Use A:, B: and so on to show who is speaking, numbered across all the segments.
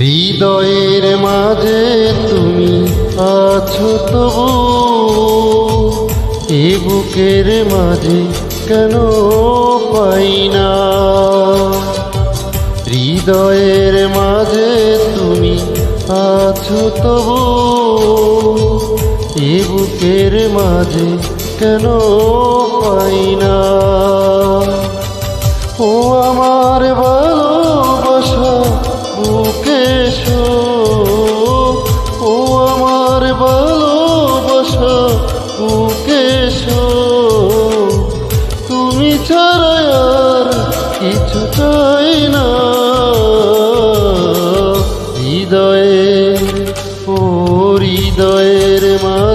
A: হৃদয়ের মাঝে তুমি আছো তবু এ বুকের মাঝে কেন পাই না? হৃদয়ের মাঝে তুমি আছো তবু এ বুকের মাঝে কেন পাই না? ও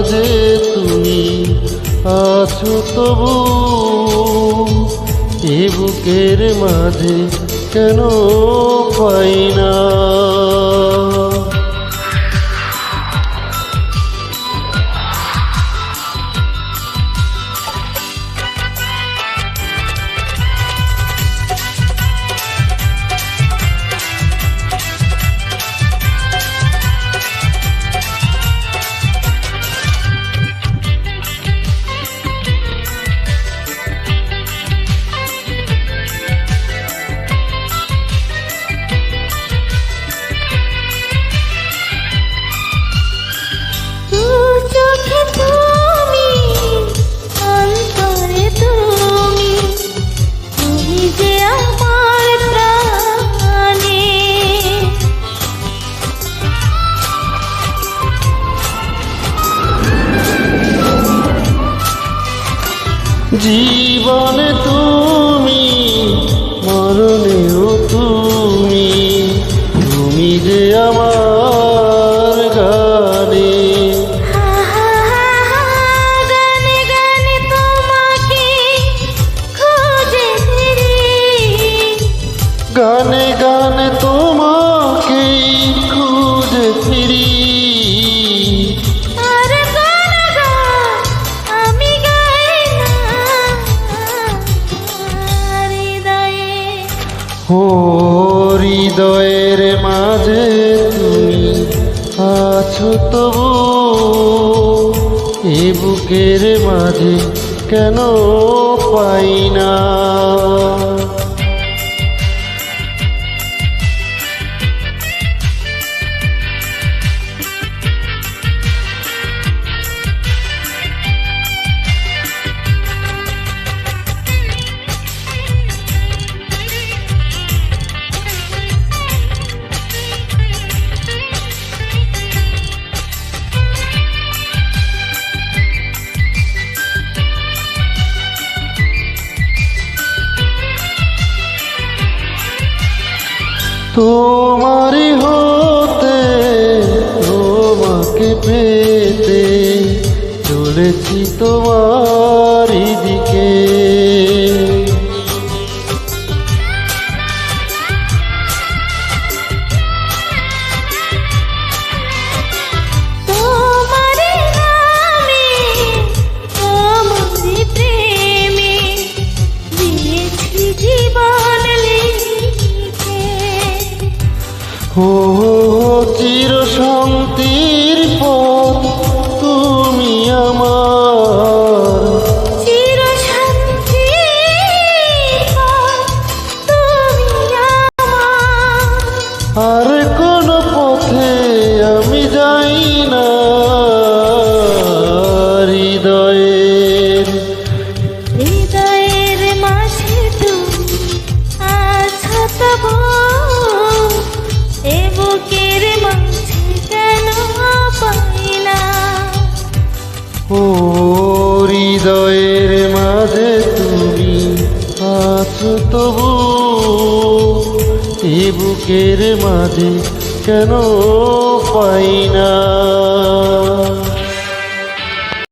A: মাঝে তুমি আছো তবু এ বুকের মাঝে কেন পাই না? জীবনে তুমি মরণেও তুমি তুমি যে আমার গানে। হৃদয়ের মাঝে তুমি আছো তবু এ বুকের মাঝে কেন পাই না? তোমারই ও চির শান্তির পথ তুমি আমার।
B: চির তুমি আমার।
A: আর কোন পথে এ বুকের মাঝে কেন পাই না?